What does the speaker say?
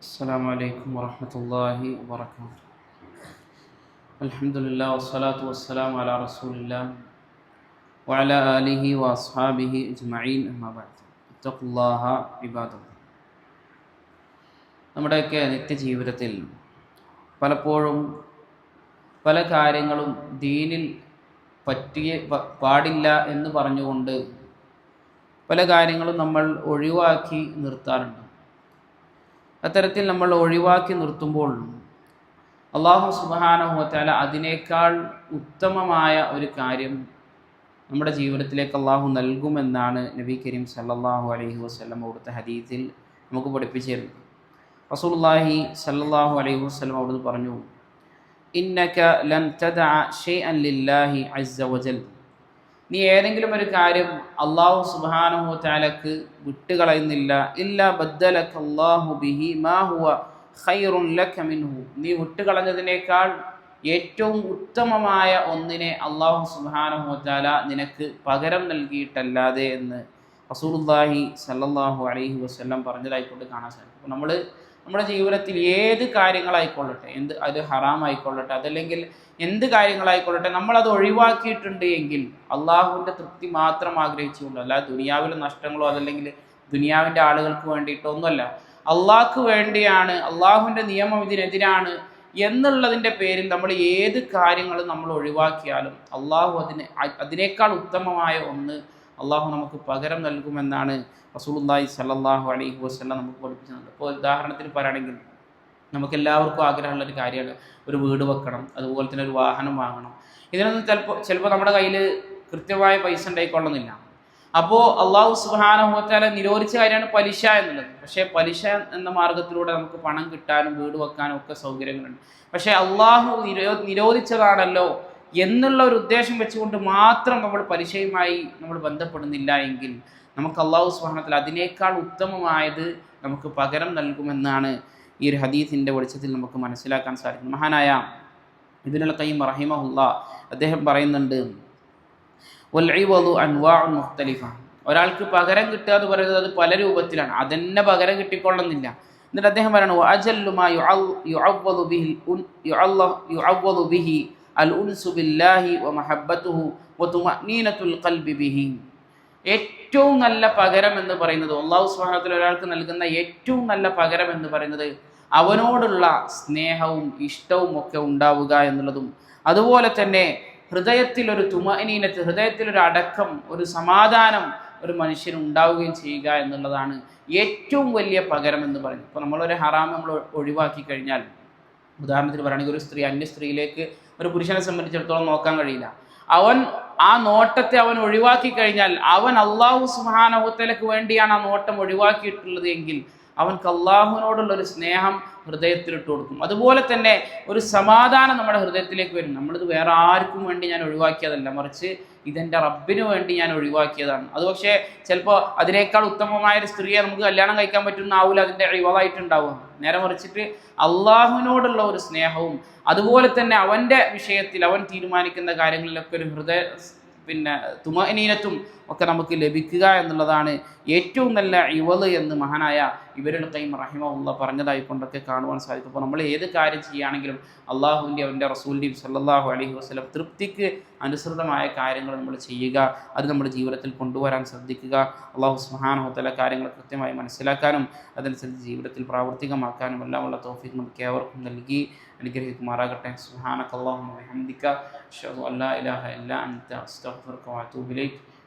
السلام عليكم ورحمة الله وبركاته الحمد لله والصلاة والسلام على رسول الله وعلى آله وأصحابه أجمعين أما بعد اتقوا الله عباد الله നമ്മുടെയൊക്കെ നിത്യജീവിതത്തിൽ പലപ്പോഴും പല കാര്യങ്ങളും ദീനിൽ പറ്റിയ പ- പാടില്ല എന്ന് പറഞ്ഞുകൊണ്ട് പല കാര്യങ്ങളും നമ്മൾ ഒഴിവാക്കി നിർത്താറുണ്ട് അത്തരത്തിൽ നമ്മൾ ഒഴിവാക്കി നിർത്തുമ്പോൾ അള്ളാഹു സുബാനഹുത്താല അതിനേക്കാൾ ഉത്തമമായ ഒരു കാര്യം നമ്മുടെ ജീവിതത്തിലേക്ക് അള്ളാഹു നൽകുമെന്നാണ് നബി കരീം സല്ലാഹു അലൈഹി വസ്ലം അവിടുത്തെ ഹദീസിൽ നമുക്ക് പഠിപ്പിച്ചു തരുന്നത് സല്ലാഹു അലൈഹി വസ്ലം അവിടുന്ന് പറഞ്ഞു ഇന്നക ലൻ തദഅ ഷൈഅൻ ലില്ലാഹി അസ്സ നീ ഏതെങ്കിലും ഒരു കാര്യം അള്ളാഹു സുബാനഹു തആലക്ക് വിട്ടുകളയുന്നില്ല. ഇല്ല ബദ്ദലക അല്ലാഹു ബിഹി മാ ഹുവ ഖൈറുൻ ലക മിൻഹു. നീ വിട്ടുകളഞ്ഞതിനേക്കാൾ ഏറ്റവും ഉത്തമമായ ഒന്നിനെ അള്ളാഹു സുബാനഹു തആല നിനക്ക് പകരം നൽകിയിട്ടല്ലാതെ എന്ന് റസൂലുള്ളാഹി സല്ലാഹു അലൈഹി വസല്ലം പറഞ്ഞതായിക്കൊണ്ട് കാണാൻ സാധിക്കും. നമ്മൾ നമ്മുടെ ജീവിതത്തിൽ ഏത് കാര്യങ്ങളായിക്കൊള്ളട്ടെ എന്ത് അത് ഹറാമായിക്കൊള്ളട്ടെ അതല്ലെങ്കിൽ എന്ത് കാര്യങ്ങളായിക്കൊള്ളട്ടെ നമ്മളത് ഒഴിവാക്കിയിട്ടുണ്ട് എങ്കിൽ അള്ളാഹുവിന്റെ തൃപ്തി മാത്രം ആഗ്രഹിച്ചുകൊണ്ട് അല്ലാതെ ദുനിയാവിലെ നഷ്ടങ്ങളോ അതല്ലെങ്കിൽ ദുനിയാവിന്റെ ആളുകൾക്ക് വേണ്ടിയിട്ടോ ഒന്നുമല്ല. അള്ളാഹ്ക്ക് വേണ്ടിയാണ് അള്ളാഹുവിന്റെ നിയമം ഇതിനെതിരാണ് എന്നുള്ളതിന്റെ പേരിൽ നമ്മൾ ഏത് കാര്യങ്ങളും നമ്മൾ ഒഴിവാക്കിയാലും അള്ളാഹു അതിന് അതിനേക്കാൾ ഉത്തമമായ ഒന്ന് അള്ളാഹു നമുക്ക് പകരം നൽകുമെന്നാണ് റസൂലുള്ളാഹി സല്ലാഹു അലൈഹി വസല്ലം നമുക്ക് പഠിപ്പിച്ചത് ഇപ്പോൾ ഉദാഹരണത്തിന് പറയുകയാണെങ്കിൽ നമുക്ക് എല്ലാവർക്കും ആഗ്രഹമുള്ള ഒരു കാര്യമാണ്. ഒരു വീട് വെക്കണം അതുപോലെ തന്നെ ഒരു വാഹനം വാങ്ങണം. ഇതിനൊന്നും ചിലപ്പോൾ ചിലപ്പോൾ നമ്മുടെ കയ്യിൽ കൃത്യമായ പൈസ ഉണ്ടായിക്കൊള്ളുന്നില്ല. അപ്പോൾ അള്ളാഹു സുബാനഹുത്താല നിരോധിച്ച കാര്യമാണ് പലിശ എന്നുള്ളത്. പക്ഷേ പലിശ എന്ന മാർഗത്തിലൂടെ നമുക്ക് പണം കിട്ടാനും വീട് വെക്കാനും ഒക്കെ സൗകര്യങ്ങളുണ്ട്. പക്ഷേ അള്ളാഹു നിരോ നിരോധിച്ചതാണല്ലോ എന്നുള്ള ഒരു ഉദ്ദേശം വെച്ചുകൊണ്ട് മാത്രം നമ്മൾ പലിശയുമായി നമ്മൾ ബന്ധപ്പെടുന്നില്ല എങ്കിൽ നമുക്ക് അള്ളാഹു സുബാനത്തിൽ അതിനേക്കാൾ ഉത്തമമായത് നമുക്ക് പകരം നൽകുമെന്നാണ് ഈ ഒരു ഹദീസിന്റെ വെളിച്ചത്തിൽ നമുക്ക് മനസ്സിലാക്കാൻ സാധിക്കും മഹാനായ ഇതിനുള്ള കയ്യും റഹിമഹുല്ല അദ്ദേഹം പറയുന്നുണ്ട് ഒരാൾക്ക് പകരം കിട്ടുക എന്ന് പറയുന്നത് അത് പല രൂപത്തിലാണ്. അതന്നെ പകരം കിട്ടിക്കൊള്ളുന്നില്ല. എന്നിട്ട് അദ്ദേഹം പറയണു അജല്ലു മാ യുഅൽ- യുഅവ്വദു ബിഹിൽ ഉൻ- യുഅല്ല- യുഅവ്വദു ബിഹി അൽ ഉൻസു ബില്ലാഹി വ തുമഅനീനത്തുൽ ഖൽബി ബിഹി. ഏറ്റവും നല്ല പകരം എന്ന് പറയുന്നത് അള്ളാഹു സുബ്ഹാനഹു ഒരാൾക്ക് നൽകുന്ന ഏറ്റവും നല്ല പകരം എന്ന് പറയുന്നത് അവനോടുള്ള സ്നേഹവും ഇഷ്ടവും ഒക്കെ ഉണ്ടാവുക എന്നുള്ളതും. അതുപോലെ തന്നെ ഹൃദയത്തിൽ ഒരു തുമനീനത്ത് ഹൃദയത്തിൽ ഒരു അടക്കം ഒരു സമാധാനം ഒരു മനുഷ്യന് ഉണ്ടാവുകയും ചെയ്യുക എന്നുള്ളതാണ് ഏറ്റവും വലിയ പകരം എന്ന് പറയുന്നത്. ഇപ്പോൾ നമ്മളൊരു ഹറാം നമ്മൾ ഒഴിവാക്കി കഴിഞ്ഞാൽ ഉദാഹരണത്തിന് പറയുകയാണെങ്കിൽ ഒരു സ്ത്രീ അന്യ സ്ത്രീയിലേക്ക് ഒരു പുരുഷനെ സംബന്ധിച്ചിടത്തോളം നോക്കാൻ കഴിയില്ല. അവൻ ആ നോട്ടത്തെ അവൻ ഒഴിവാക്കി കഴിഞ്ഞാൽ അവൻ അള്ളാഹു സുഹാനഹുത്തലക്ക് വേണ്ടിയാണ് ആ നോട്ടം ഒഴിവാക്കിയിട്ടുള്ളത് എങ്കിൽ അവൻക്ക് അള്ളാഹുവിനോടുള്ള ഒരു സ്നേഹം ഹൃദയത്തിലിട്ട് കൊടുക്കും. അതുപോലെ തന്നെ ഒരു സമാധാനം നമ്മുടെ ഹൃദയത്തിലേക്ക് വരും. നമ്മളിത് വേറെ ആർക്കും വേണ്ടി ഞാൻ ഒഴിവാക്കിയതല്ല. മറിച്ച് ഇതെന്റെ റബ്ബിന് വേണ്ടി ഞാൻ ഒഴിവാക്കിയതാണ്. അത് പക്ഷേ ചിലപ്പോൾ അതിനേക്കാൾ ഉത്തമമായ ഒരു സ്ത്രീയെ നമുക്ക് കല്യാണം കഴിക്കാൻ പറ്റുന്ന പറ്റുന്നാവില്ല അതിന്റെ ഇവളായിട്ടുണ്ടാവുക നേരെ മറിച്ചിട്ട് അള്ളാഹുവിനോടുള്ള ഒരു സ്നേഹവും അതുപോലെ തന്നെ അവന്റെ വിഷയത്തിൽ അവൻ തീരുമാനിക്കുന്ന കാര്യങ്ങളിലൊക്കെ ഒരു ഹൃദയ പിന്നെ തുമനീനത്തും ഒക്കെ നമുക്ക് ലഭിക്കുക എന്നുള്ളതാണ് ഏറ്റവും നല്ല ഇവൾ എന്ന് മഹാനായ ഇവരുടെ കൈം റഹിമുള്ള പറഞ്ഞതായി കൊണ്ടൊക്കെ കാണുവാൻ സാധിക്കും. അപ്പോൾ നമ്മൾ ഏത് കാര്യം ചെയ്യുകയാണെങ്കിലും അള്ളാഹുവിന്റെ അവന്റെ റസൂലിന്റെയും സല്ലാഹു അലഹി വസ്ലം തൃപ്തിക്ക് അനുസൃതമായ കാര്യങ്ങൾ നമ്മൾ ചെയ്യുക അത് നമ്മുടെ ജീവിതത്തിൽ കൊണ്ടുവരാൻ ശ്രദ്ധിക്കുക അള്ളാഹു സുഹാനഹത്തല കാര്യങ്ങൾ കൃത്യമായി മനസ്സിലാക്കാനും അതനുസരിച്ച് ജീവിതത്തിൽ പ്രാവർത്തികമാക്കാനും എല്ലാമുള്ള തോഫിക്ക് നമുക്ക് ഏവർക്കും നൽകി അനുഗ്രഹിക്കുമാറാകട്ടെ. സുഹാനക്കല്ലാഹു ഹംദിക്ക അല്ലാ ഇലാഹ ഇല്ല അൻത അസ്തഗ്ഫിറുക വഅതൂബു